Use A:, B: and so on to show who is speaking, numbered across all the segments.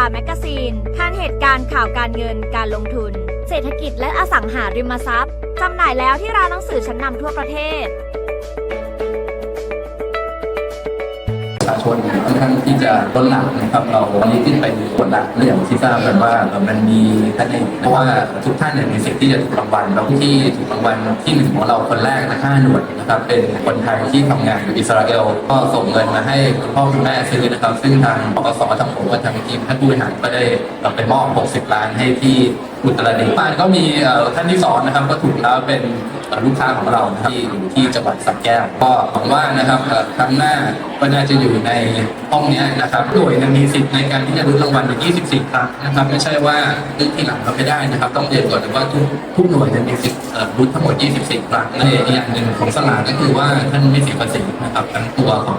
A: าแมกกาซีนทานเหตุการณ์ข่าวการเงินการลงทุน เศรษฐกิจและอสังหาริมทรัพย์จำหน่ายแล้วที่ร้านหนังสือชั้นนำทั่วประเทศ
B: ประชาชนค่อนข้างที่จะล้นหลามนะครับเราวันนี้ขึ้นไปกดดันและอย่างที่ทราบกันว่ามันมีท่านเองเพราะว่าทุกท่านเนี่ยมีสิทธิ์ที่จะถูกรางวัลแล้วที่ถูกรางวัลที่หนึ่งของเราคนแรกนะห้าหน่วยนะครับเป็นคนไทยที่ทำงานอยู่อิสราเอลก็ส่งเงินมาให้คุณพ่อคุณแม่ซื้อนะครับ ซึ่งทางปกสทางผมกับทางทีมท่านผู้บริหารก็ได้เอาไปมอบ 60 ล้านให้ที่อุตรดิตถ์บ้านก็มีท่านที่สองนะครับ ก็ถูกแล้วเป็นลูกค้าของเรานะครับที่อยู่ที่จังหวัดสระแก้ว ก็หวังว่านะครับครั้งหน้าก็น่าจะอยู่ในห้องนี้นะครับหน่วยมีสิทธิ์ในการที่จะรุ้นรางวัลถึง24 ครั้งนะครับ ไม่ใช่ว่านึกที่หลังเราไม่ได้นะครับ ต้องเรียนก่อนว่าทุกทุกหน่วยเนี่ยมีสิทธิ์รุ้นทั้งหมด 24 ครั้งและอีกอย่างหนึ่งของสลากก็คือว่าท่านไม่เสียภาษีนะครับทั้งตัวของ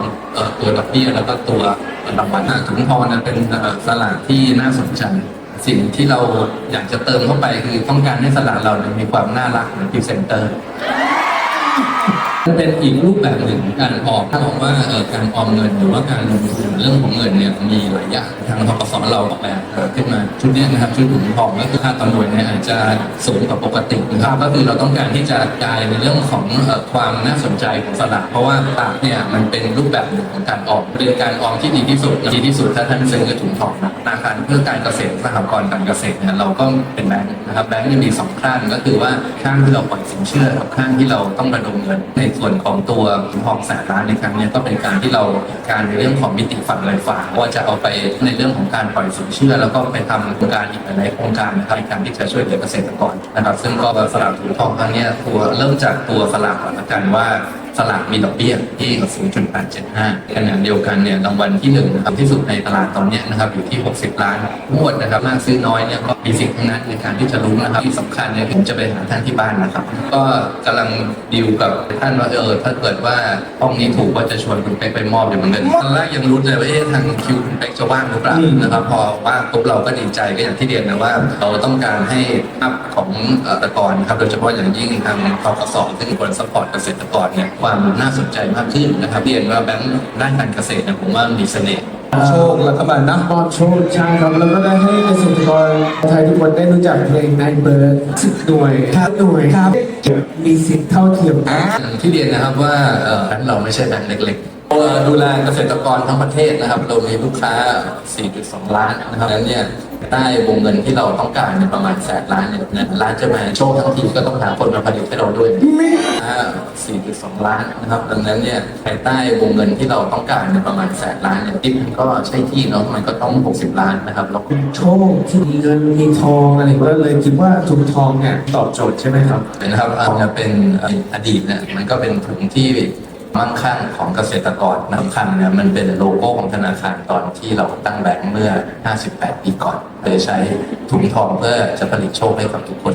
B: ตัวดอกเบี้ยแล้วก็ตัวรางวัลถุงทองนั้นเป็นสลากที่น่าสนใจ สิ่งที่เราอยากจะเติมเข้าไปคือต้องการให้สลากเราเนี่ยมีความน่ารักเหมือนพรีเซนเตอร์มันเป็นอีกรูปแบบหนึ่งของการออมถ้าบอกว่าการออมเงินหรือว่าการลงทุนเรื่องของเงินเนี่ยมีหลายอย่างทางทกสเราออกแบบเอ่อขึ้นมาชุดนี้นะครับชุดถุงทองก็คือค่าต่อหน่วยเนี่ยอาจจะสูงกว่าปกตินะครับก็คือเราต้องการที่จะกายในเรื่องของความน่าสนใจของสลากเพราะว่าสลากเนี่ยมันเป็นรูปแบบหนึ่งของการออมเป็นการออมที่ดีที่สุดดีที่สุดถ้าท่านซื้อถุงทองนะ นาคารเพื่อการเกษตรสหกรณ์การเกษตรเนี่ยเราก็เป็นแบงค์นะครับแบงค์จะมีสองข้างก็คือว่าข้างที่เราปล่อยสินเชื่อกับข้างที่เราต้องระดมเงิน ในส่วนของตัวทองแสนล้านในครั้งนี้ก็เป็นการที่เราการในเรื่องของมิติฝั่งรายฝากว่าจะเอาไปในเรื่องของการปล่อยสินเชื่อ แล้วก็ไปทำโครงการอีกหลายๆโครงการนะครับในการที่จะช่วยเหลือเกษตรกรนะครับ ซึ่งก็สลากถุงทองครั้งนี้ตัวเริ่มจากตัวสลากก่อนละกันว่า สลากมีดอกเบี้ยที่ 0.875ขณะเดียวกันเนี่ยรางวัลที่หนึ่งนะครับที่สุดในตลาดตอนนี้นะครับอยู่ที่ 60 ล้านงวดนะครับมากซื้อน้อยเนี่ยก็มีสิ่งทั้งนั้นในการที่จะรู้นะครับที่สำคัญเนี่ยผมจะไปหาท่านที่บ้านนะครับ ก็กำลังดีลกับท่านว่าเออถ้าเกิดว่าห้องนี้ถูกก็จะชวนคุณเป๊กไปมอบอยู่เหมือนกันตอนแรกยังรุ้เลยว่าเอ๊ะทางคิวคุณเป๊กจะว่างหรือเปล่านะครับพอว่างปุ๊บเราก็ดีใจก็อย่างที่เรียนนะว่า เราต้องการให้อัพของเอ่อตะกรครับโดยเฉพาะอย่างยิ่งทางทกสซึ่งควรสปอร์ตเกษตรกรเนี่ยความน่าสนใจมากขึ้นนะครับเรียนว่าแบงค์ด้านการเกษตรเนี่ยผมว่ามีเสน่ห์
C: โชคแล้วก็มานะ
D: บอลโชว์ใช่ครับแล้วก็ได้ให้เกษตรกรไทยทุกคนได้รู้จักเพลงนายเบิร์ดสิบหน่วยครับหน่วยครับมีสิทธิ์เท่าเทียมกัน
B: อย่างที่เรียนนะครับว่าเอ่อแบงค์เราไม่ใช่แบงค์เล็กๆตัว ดูแลเกษตรกรทั้งประเทศนะครับ เรามีลูกค้า 4.2 ล้านนะครับดังนั้นเนี่ยใต้วงเงินที่เราต้องการเนี่ยประมาณแสนล้านเนี่ยนะร้านจะมาโชว์ทั้งทีก็ต้องหาคนมาผลิตให้เราด้วยอ่า4.2 ล้านนะครับ ดังนั้นเนี่ยภายใต้วงเงินที่เราต้องการเนี่ยประมาณแสนล้านเนี่ยติ๊บมันก็ใช่ที่เนาะมันก็ต้อง 60 ล้านนะครับแล้วก็
D: โชคที่มีเงินมีทองอะไรก็เลยคิดว่าถุงทองเนี่ยตอบโจทย์ใช่ไหมครับ
B: นะครับอาจจะเป็นอดีตเนี่ยมันก็เป็นถุงที่ มั่งคั่งของเกษตรกรสำคันเนี่ยมันเป็นโลโก้ของธนาคารตอนที่เราตั้งแบงค์เมื่อ 58 ปีก่อนเลยใช้ถุงทองเพื่อจะผลิตโชคให้กับทุกคน